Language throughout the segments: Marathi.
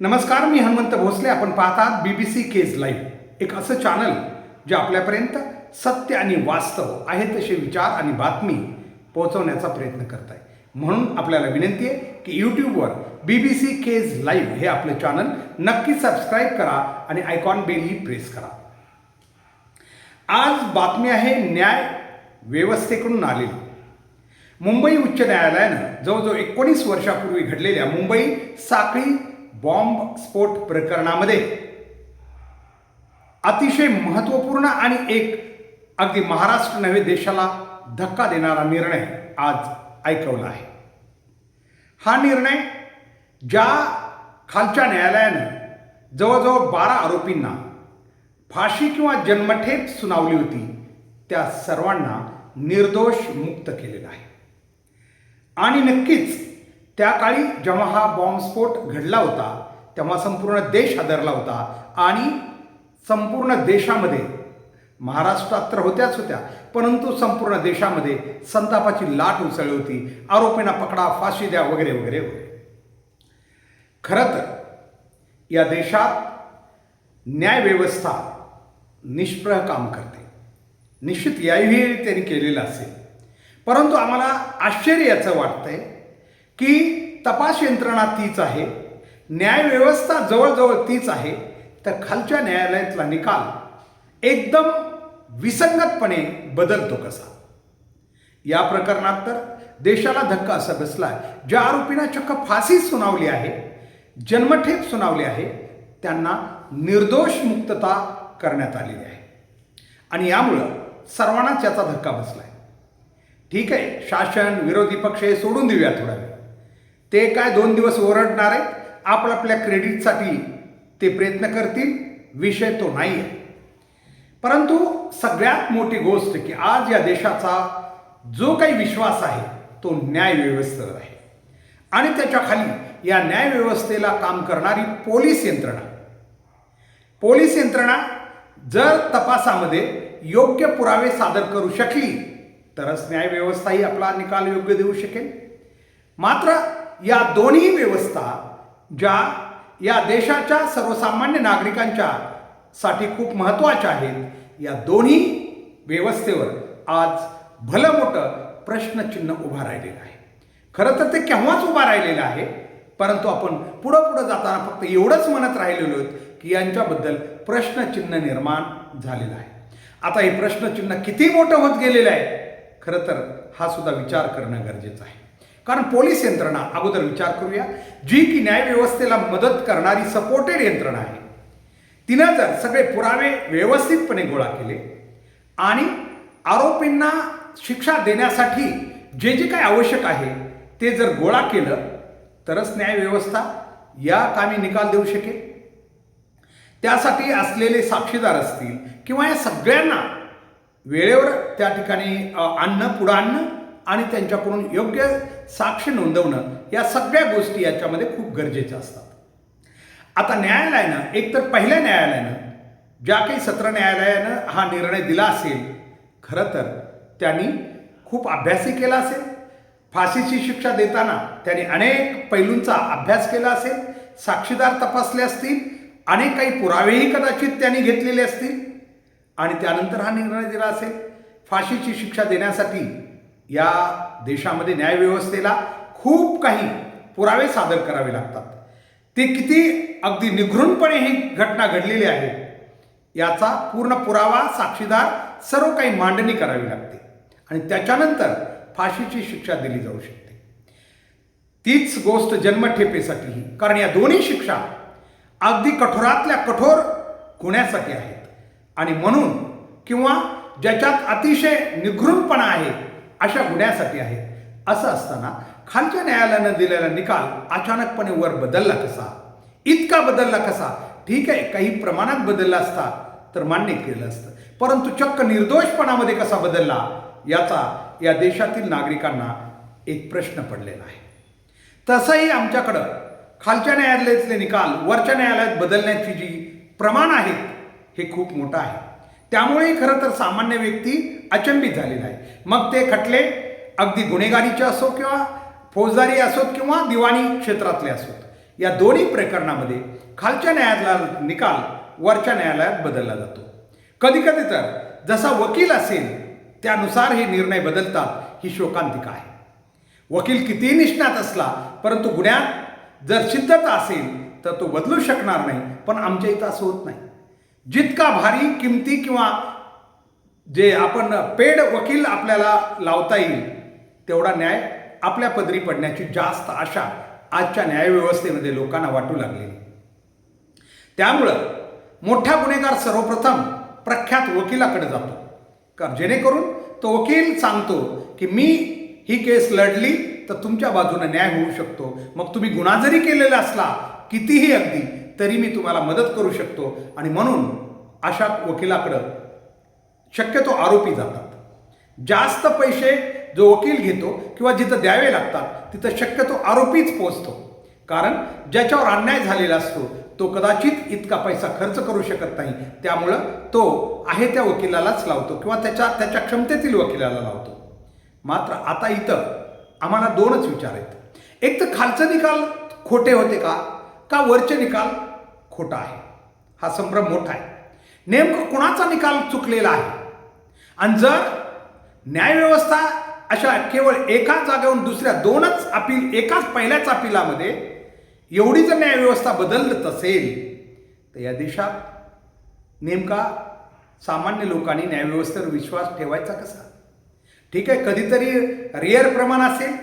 नमस्कार मी हनुमंत भोसले. आपण पाहतात B B C Kej live एक असं चॅनल जे आपल्यापर्यंत सत्य आणि वास्तव आहे तसे विचार आणि बातमी पोहोचवण्याचा प्रयत्न करत आहे म्हणून आपल्याला विनंती आहे की यूट्यूबवर B B C Kej live हे आपलं चॅनल नक्की सबस्क्राईब करा आणि आयकॉन बेलही प्रेस करा. आज बातमी आहे न्याय व्यवस्थेकडून आलेली. मुंबई उच्च न्यायालयानं जवळजवळ एकोणीस वर्षापूर्वी घडलेल्या मुंबई साखळी बॉम्ब स्फोट प्रकरणामध्ये अतिशय महत्त्वपूर्ण आणि एक अगदी महाराष्ट्र नव्हे देशाला धक्का देणारा निर्णय आज ऐकवला आहे. हा निर्णय ज्या खालच्या न्यायालयानं जवळजवळ बारा आरोपींना फाशी किंवा जन्मठेप सुनावली होती त्या सर्वांना निर्दोष मुक्त केलेला आहे. आणि नक्कीच त्या काळी जेव्हा हा बॉम्बस्फोट घडला होता तेव्हा संपूर्ण देश हादरला होता आणि संपूर्ण देशामध्ये महाराष्ट्रात तर होत्याच होत्या परंतु संपूर्ण देशामध्ये संतापाची लाट उसळली होती आरोपींना पकडा फाशी द्या वगैरे वगैरे वगैरे. खरं तर या देशात न्यायव्यवस्था निष्प्रह काम करते. निश्चित याही त्यांनी केलेलं असेल. परंतु आम्हाला आश्चर्य याचं वाटतंय की तपास यंत्रणा तीच आहे न्यायव्यवस्था जवळजवळ तीच आहे तर खालच्या न्यायालयातला निकाल एकदम विसंगतपणे बदलतो कसा? या प्रकरणात तर देशाला धक्का असा बसला आहे. ज्या आरोपींना चक्क फाशी सुनावली आहे जन्मठेप सुनावली आहे त्यांना निर्दोष मुक्तता करण्यात आलेली आहे. आणि यामुळं सर्वांनाच याचा धक्का बसला आहे ठीक आहे शासन विरोधी पक्ष हे सोडून देऊया थोडा वेळ. ते काय दोन दिवस ओरडणार आहेत? आपल्या क्रेडिटसाठी ते प्रयत्न करतील? विषय तो नाही आहे परंतु सगळ्यात मोठी गोष्ट की आज या देशाचा जो काही विश्वास आहे तो न्यायव्यवस्थेवर आहे. आणि त्याच्याखाली या न्यायव्यवस्थेला काम करणारी पोलीस यंत्रणा. पोलीस यंत्रणा जर तपासामध्ये योग्य पुरावे सादर करू शकली तरच न्यायव्यवस्था ही आपला निकाल योग्य देऊ शकेल. मात्र या दोन्ही व्यवस्था ज्या या देशाच्या सर्वसामान्य नागरिकांच्या साठी खूप महत्त्वाच्या आहेत या दोन्ही व्यवस्थेवर आज भलं मोठं प्रश्नचिन्ह उभा राहिलेलं आहे. खरं तर ते केव्हाच उभा राहिलेलं आहे परंतु आपण पुढं पुढं जाताना फक्त एवढंच म्हणत राहिलेलो आहोत की यांच्याबद्दल प्रश्नचिन्ह निर्माण झालेलं आहे. आता हे प्रश्नचिन्ह किती मोठं होत गेलेलं आहे खरं तर हा सुद्धा विचार करणं गरजेचं आहे. कारण पोलीस यंत्रणा अगोदर विचार करूया जी की न्यायव्यवस्थेला मदत करणारी सपोर्टेड यंत्रणा आहे. तिनं जर सगळे पुरावे व्यवस्थितपणे गोळा केले आणि आरोपींना शिक्षा देण्यासाठी जे जे काही आवश्यक आहे ते जर गोळा केलं तरच न्यायव्यवस्था या कामी निकाल देऊ शकेल. त्यासाठी असलेले साक्षीदार असतील किंवा या सगळ्यांना वेळेवर त्या ठिकाणी आणणं पुढं आणणं आणि त्यांच्याकडून योग्य साक्ष नोंदवणं या सगळ्या गोष्टी याच्यामध्ये खूप गरजेच्या असतात. आता न्यायालयानं एकतर पहिल्या न्यायालयानं ज्या काही सत्र न्यायालयानं हा निर्णय दिला असेल खरं तर त्यांनी खूप अभ्यासही केला असेल. फाशीची शिक्षा देताना त्यांनी अनेक पैलूंचा अभ्यास केला असेल साक्षीदार तपासले असतील अनेक काही पुरावेही कदाचित त्यांनी घेतलेले असतील आणि त्यानंतर हा निर्णय दिला असेल. फाशीची शिक्षा देण्यासाठी या देशामध्ये न्यायव्यवस्थेला खूप काही पुरावे सादर करावे लागतात. ते किती अगदी निघृणपणे ही घटना घडलेली आहे याचा पूर्ण पुरावा साक्षीदार सर्व काही मांडणी करावी लागते आणि त्याच्यानंतर फाशीची शिक्षा दिली जाऊ शकते. तीच गोष्ट जन्मठेपेसाठीही कारण या दोन्ही शिक्षा अगदी कठोरातल्या कठोर गुन्ह्यासाठी आहेत. आणि म्हणून किंवा ज्याच्यात अतिशय निघृणपणा आहे अशा गुन्ह्यासाठी आहे. असं असताना खालच्या न्यायालयानं दिलेला निकाल अचानकपणे वर बदलला कसा? इतका बदलला कसा? ठीक आहे काही प्रमाणात बदलला असता तर मान्य केलं असतं. परंतु चक्क निर्दोषपणामध्ये कसा बदलला? याचा या देशातील नागरिकांना एक प्रश्न पडलेला आहे. तसंही आमच्याकडं खालच्या न्यायालयातले निकाल वरच्या न्यायालयात बदलण्याची जी प्रमाण आहेत हे खूप मोठं आहे. त्यामुळे खरं तर सामान्य व्यक्ती अचंबित झालेला आहे. मग ते खटले अगदी गुन्हेगारीचे असो किंवा फौजदारी असोत किंवा दिवाणी क्षेत्रातले असोत या दोन्ही प्रकरणामध्ये खालच्या न्यायालयात निकाल वरच्या न्यायालयात बदलला जातो. कधी कधी तर जसा वकील असेल त्यानुसार हे निर्णय बदलतात ही शोकांतिका आहे. वकील कितीही निष्णात असला परंतु गुन्ह्यात जर सिद्धता असेल तर तो बदलू शकणार नाही पण आमच्या इथं असं होत नाही. जितका भारी किमती किंवा जे आपण पेड वकील आपल्याला लावता येईल तेवढा न्याय आपल्या पदरी पडण्याची जास्त आशा आजच्या न्यायव्यवस्थेमध्ये लोकांना वाटू लागली त्यामुळं मोठा गुन्हेगार सर्वप्रथम प्रख्यात वकिलाकडे जातो. कारण जेणेकरून तो वकील सांगतो की मी ही केस लढली तर तुमच्या बाजूने न्याय होऊ शकतो. मग तुम्ही गुन्हा जरी केलेला असला कितीही अगदी तरी मी तुम्हाला मदत करू शकतो. आणि म्हणून अशा वकिलाकडं शक्यतो आरोपी जातात. जास्त पैसे जो वकील घेतो किंवा जिथं द्यावे लागतात तिथं शक्यतो आरोपीच पोचतो कारण ज्याच्यावर अन्याय झालेला असतो तो कदाचित इतका पैसा खर्च करू शकत नाही. त्यामुळं तो आहे त्या वकिलालाच लावतो किंवा त्याच्या त्याच्या क्षमतेतील वकिलाला लावतो. मात्र आता इथं आम्हाला दोनच विचार आहेत. एक तर खालचं निकाल खोटे होते का? का वरचे निकाल? खोटा आहे. हा संभ्रम मोठा आहे. नेमकं कुणाचा निकाल चुकलेला आहे? आणि जर न्यायव्यवस्था अशा केवळ एका जागेवरून दुसऱ्या दोनच अपील एकाच पहिल्याच अपिलामध्ये एवढी जर न्यायव्यवस्था बदलत असेल तर या देशात नेमका सामान्य लोकांनी न्यायव्यवस्थेवर विश्वास ठेवायचा कसा? ठीक आहे कधीतरी रिअर प्रमाण असेल.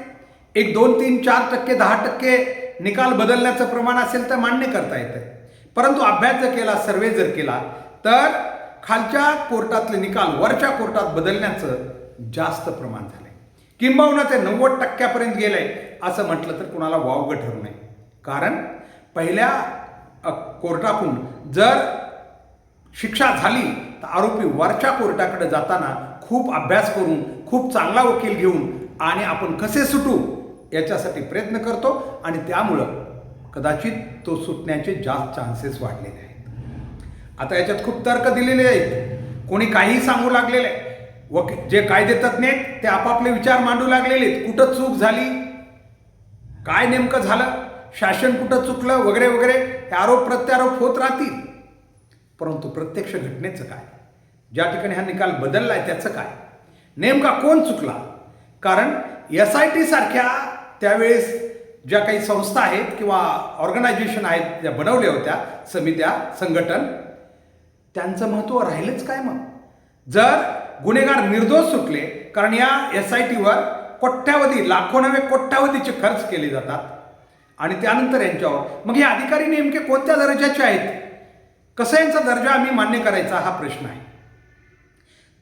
एक दोन तीन चार टक्के दहा टक्के निकाल बदलण्याचं प्रमाण असेल तर मान्य करता येतं परंतु अभ्यास जर केला सर्वे जर केला तर खालच्या कोर्टातले निकाल वरच्या कोर्टात बदलण्याचं जास्त प्रमाण झालंय. किंबहुना ते नव्वद टक्क्यापर्यंत गेलंय असं म्हटलं तर कुणाला वावगं ठरू नये. कारण पहिल्या कोर्टाकडून कोर्टातून जर शिक्षा झाली तर आरोपी वरच्या कोर्टाकडे जाताना खूप अभ्यास करून खूप चांगला वकील घेऊन आणि आपण कसे सुटू याच्यासाठी प्रयत्न करतो आणि त्यामुळं कदाचित तो सुटण्याचे जास्त चान्सेस वाढलेले आहेत. आता याच्यात खूप तर्क दिलेले आहेत. कोणी काहीही सांगू लागलेले आहे. वक जे कायदे तज्ज्ञ आहेत ते आपापले विचार मांडू लागलेले आहेत. कुठं चूक झाली? काय नेमकं झालं? शासन कुठं चुकलं? वगैरे वगैरे हे आरोप प्रत्यारोप होत राहतील. परंतु प्रत्यक्ष घटनेचं काय? ज्या ठिकाणी हा निकाल बदललाय त्याचं काय? नेमका कोण चुकला? कारण एस आय टी सारख्या त्यावेळेस ज्या काही संस्था आहेत किंवा ऑर्गनायझेशन आहेत ज्या बनवल्या होत्या समित्या संघटन त्यांचं महत्त्व राहिलंच काय मग? जर गुन्हेगार निर्दोष सुटले कारण या एस आय टीवर कोट्यावधी लाखो नव्हे कोट्यावधीचे खर्च केले जातात. आणि त्यानंतर यांच्यावर मग हे अधिकारी नेमके कोणत्या दर्जाचे आहेत? कसं यांचा दर्जा आम्ही मान्य करायचा हा प्रश्न आहे.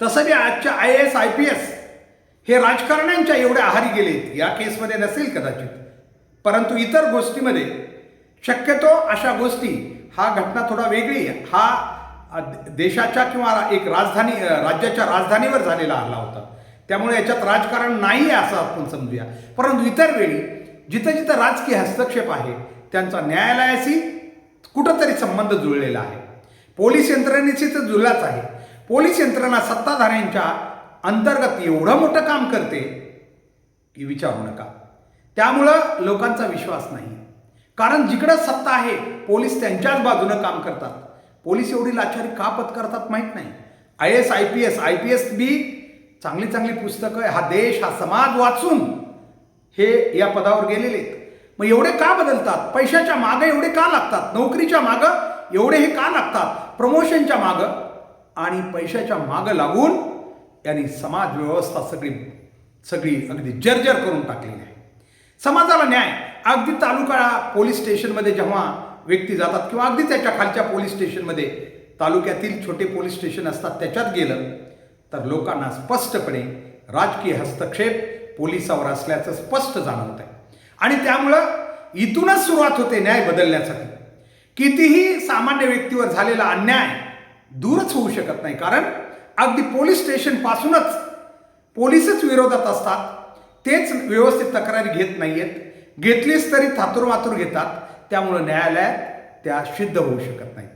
तसं बी आजच्या I S I P S हे राजकारण्यांच्या एवढ्या आहारी गेलेत. या केसमध्ये नसेल कदाचित. परंतु इतर गोष्टीमध्ये शक्यतो अशा गोष्टी हा घटना थोडा वेगळी आहे. हा देशाच्या किंवा एक राजधानी राज्याच्या राजधानीवर झालेला हल्ला होता. त्यामुळे याच्यात राजकारण नाही आहे असं आपण समजूया. परंतु इतर वेळी जिथं जिथं राजकीय हस्तक्षेप आहे त्यांचा न्यायालयाशी कुठंतरी संबंध जुळलेला आहे. पोलीस यंत्रणेशी तर जुळलाच आहे. पोलीस यंत्रणा सत्ताधाऱ्यांच्या अंतर्गत एवढं मोठं काम करते की विचारू नका. त्यामुळं लोकांचा विश्वास नाही. कारण जिकडं सत्ता आहे पोलीस त्यांच्याच बाजूनं काम करतात. पोलीस एवढी लाचारी का पत्करतात माहीत नाही. I S I P S I P S बी चांगली चांगली पुस्तकं हा देश हा समाज वाचून हे या पदावर गेलेले आहेत. मग एवढे का बदलतात? पैशाच्या मागं एवढे का लागतात? नोकरीच्या मागं एवढे हे का लागतात? प्रमोशनच्या मागं आणि पैशाच्या मागं लागून यांनी समाज व्यवस्था सगळी सगळी अगदी जर्जर करून टाकलेली आहे. समाजाला न्याय. अगदी तालुका पोलीस स्टेशनमध्ये जेव्हा व्यक्ती जातात किंवा अगदी त्याच्या खालच्या पोलीस स्टेशनमध्ये तालुक्यातील छोटे पोलीस स्टेशन असतात त्याच्यात गेलं तर लोकांना स्पष्टपणे राजकीय हस्तक्षेप पोलिसावर असल्याचं स्पष्ट जाणवत आहे आणि त्यामुळं इथूनच सुरुवात होते न्याय बदलण्यासाठी. कितीही सामान्य व्यक्तीवर झालेला अन्याय दूरच होऊ शकत नाही कारण अगदी पोलीस स्टेशनपासूनच पोलीसच विरोधात असतात. तेच व्यवस्थित तक्रारी घेत नाही आहेत घेतलीच तरी थातूरमातूर घेतात. त्यामुळं न्यायालयात त्या सिद्ध होऊ शकत नाहीत.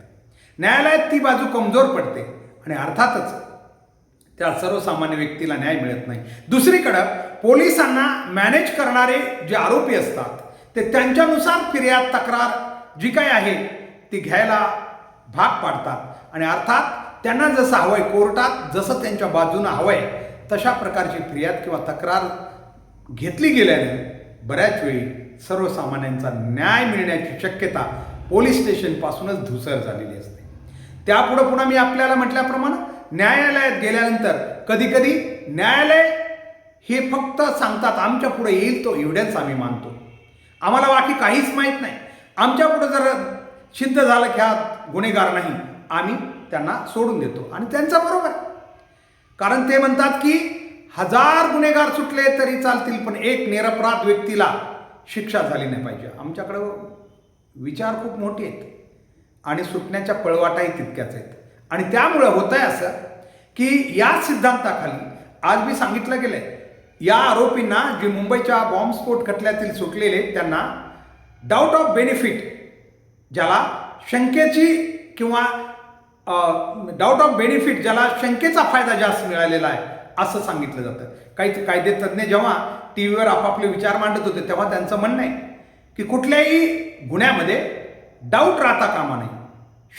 न्यायालयात ती बाजू कमजोर पडते आणि अर्थातच त्या सर्वसामान्य व्यक्तीला न्याय मिळत नाही. दुसरीकडं पोलिसांना मॅनेज करणारे जे आरोपी असतात ते त्यांच्यानुसार फिर्याद तक्रार जी काय आहे ती घ्यायला भाग पाडतात. आणि अर्थात त्यांना जसं हवंय कोर्टात जसं त्यांच्या बाजूनं हवंय तशा प्रकारची फिर्याद किंवा तक्रार घेतली गेल्याने बऱ्याच वेळी सर्वसामान्यांचा न्याय मिळण्याची शक्यता पोलीस स्टेशनपासूनच धुसर झालेली असते. त्यापुढं पुन्हा मी आपल्याला म्हटल्याप्रमाणे न्यायालयात गेल्यानंतर कधी कधी न्यायालय हे फक्त सांगतात आमच्या पुढे येईल तो एवढ्याच आम्ही मानतो. आम्हाला बाकी काहीच माहीत नाही. आमच्या पुढे जर सिद्ध झालं की हा गुन्हेगार नाही आम्ही त्यांना सोडून देतो. आणि त्यांचा बरोबर. कारण ते म्हणतात की हजार गुन्हेगार सुटले तरी चालतील पण एक निरपराध व्यक्तीला शिक्षा झाली नाही पाहिजे. आमच्याकडं विचार खूप मोठे आहेत. आणि सुटण्याच्या पळवाटाही तितक्याच आहेत. आणि त्यामुळं होतं आहे असं की या सिद्धांताखाली आज मी सांगितलं गेलंय या आरोपींना जे मुंबईच्या बॉम्बस्फोट खटल्यातील सुटलेले त्यांना डाऊट ऑफ बेनिफिट ज्याला शंकेची किंवा डाऊट ऑफ बेनिफिट ज्याला शंकेचा फायदा जास्त मिळालेला आहे असं सांगितलं जातं. काही कायदे तज्ज्ञ जेव्हा टी व्हीवर आपापले विचार मांडत होते तेव्हा त्यांचं म्हणणं आहे की कुठल्याही गुन्ह्यामध्ये डाऊट राहता कामा नाही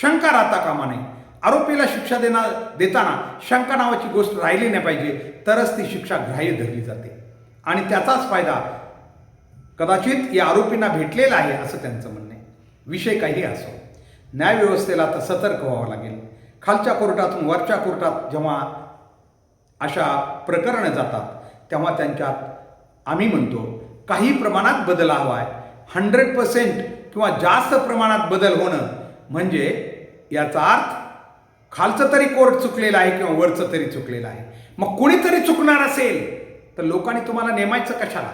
शंका राहता कामा नाही आरोपीला शिक्षा देणार देताना शंका नावाची गोष्ट राहिली नाही पाहिजे तरच ती शिक्षा ग्राह्य धरली जाते. आणि त्याचाच फायदा कदाचित या आरोपींना भेटलेला आहे असं त्यांचं म्हणणं आहे. विषय काही असो. न्यायव्यवस्थेला आता सतर्क व्हावं लागेल. खालच्या कोर्टातून वरच्या कोर्टात जेव्हा अशा प्रकरणं जातात. तेव्हा त्यांच्यात आम्ही म्हणतो काही प्रमाणात बदल हवा आहे हंड्रेड पर्सेंट किंवा जास्त प्रमाणात बदल होणं म्हणजे याचा अर्थ खालचं तरी कोर्ट चुकलेलं आहे किंवा वरचं तरी चुकलेलं आहे. मग कोणीतरी चुकणार असेल तर लोकांनी तुम्हाला नेमायचं कशाला?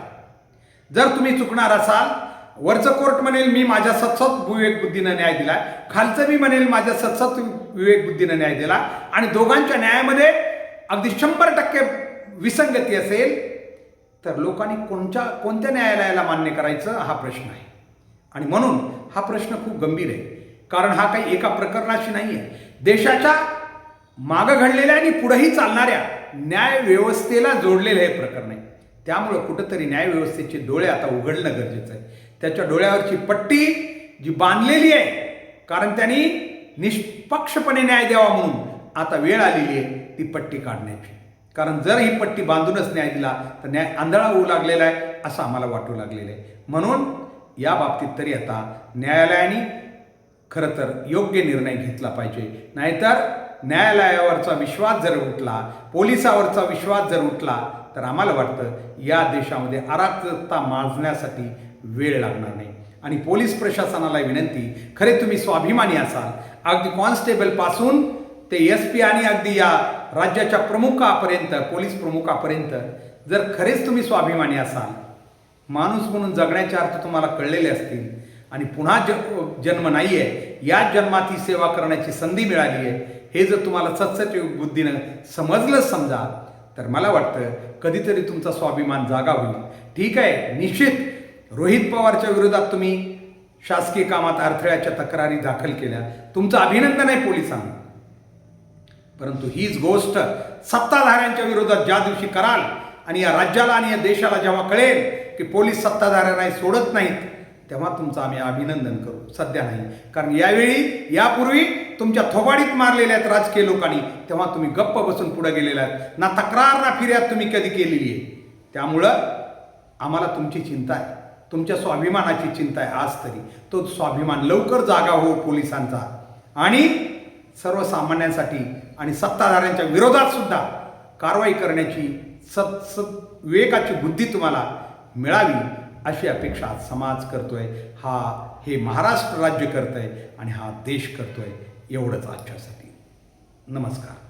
जर तुम्ही चुकणार असाल वरचं कोर्ट म्हणेल मी माझ्या सतसत विवेक बुद्धीनं न्याय दिला खालचं मी म्हणेल माझ्या सतसत विवेक बुद्धीनं न्याय दिला आणि दोघांच्या न्यायामध्ये अगदी शंभर टक्के विसंगती असेल तर लोकांनी कोणत्या कोणत्या न्यायालयाला मान्य करायचं हा प्रश्न आहे. आणि म्हणून हा प्रश्न खूप गंभीर आहे. कारण हा काही एका प्रकरणाशी नाही आहे देशाच्या मागं घडलेल्या आणि पुढेही चालणाऱ्या न्यायव्यवस्थेला जोडलेलं हे प्रकरण आहे. त्यामुळं कुठंतरी न्यायव्यवस्थेचे डोळे आता उघडणं गरजेचं आहे. त्याच्या डोळ्यावरची पट्टी जी बांधलेली आहे कारण त्यांनी निष्पक्षपणे न्याय द्यावा म्हणून आता वेळ आलेली आहे. ती पट्टी काढण्याची. कारण जर ही पट्टी बांधूनच न्याय दिला तर न्याय आंधळा होऊ लागलेला आहे असं आम्हाला वाटू लागलेलं आहे. म्हणून या बाबतीत तरी आता न्यायालयाने खरं तर योग्य निर्णय घेतला पाहिजे. नाहीतर न्यायालयावरचा विश्वास जर उठला पोलिसावरचा विश्वास जर उठला तर आम्हाला वाटतं या देशामध्ये अराजकता माजण्यासाठी वेळ लागणार नाही. आणि पोलीस प्रशासनाला विनंती खरे तुम्ही स्वाभिमानी असाल. अगदी कॉन्स्टेबलपासून ते एस पी आणि अगदी या राज्याच्या प्रमुखापर्यंत पोलीस प्रमुखापर्यंत जर खरेच तुम्ही स्वाभिमानी असाल माणूस म्हणून जगण्याचे अर्थ तुम्हाला कळलेले असतील आणि पुन्हा ज जन्म नाही आहे या जन्मात ही सेवा करण्याची संधी मिळाली आहे हे जर तुम्हाला सत्सट बुद्धीनं समजलंच समजा तर मला वाटतं कधीतरी तुमचा स्वाभिमान जागा होईल. ठीक आहे निश्चित. रोहित पवारच्या विरोधात तुम्ही शासकीय कामात अडथळ्याच्या तक्रारी दाखल केल्या. तुमचं अभिनंदन आहे पोलिसांना. परंतु हीच गोष्ट सत्ताधाऱ्यांच्या विरोधात ज्या दिवशी कराल आणि या राज्याला आणि या देशाला जेव्हा कळेल की पोलीस सत्ताधाऱ्यांना सोडत नाहीत तेव्हा तुमचं आम्ही अभिनंदन करू. सध्या नाही. कारण यावेळी यापूर्वी तुमच्या थोबाडीत मारलेल्या आहेत राजकीय लोकांनी तेव्हा तुम्ही गप्प बसून पुढे गेलेला आहेत. ना तक्रार ना फिर्याद तुम्ही कधी केलेली आहे? त्यामुळं आम्हाला तुमची चिंता आहे. तुमच्या स्वाभिमानाची चिंता आहे आज तरी. तो स्वाभिमान लवकर जागा हो पोलिसांचा. आणि सर्वसामान्यांसाठी आणि सत्ताधाऱ्यांच्या विरोधात सुद्धा कारवाई करण्याची सत सत विवेकाची बुद्धी तुम्हाला मिळावी अशी अपेक्षा आज समाज करतोय. हा हे महाराष्ट्र राज्य करतंय आणि हा देश करतोय एवढंच आजच्यासाठी. नमस्कार.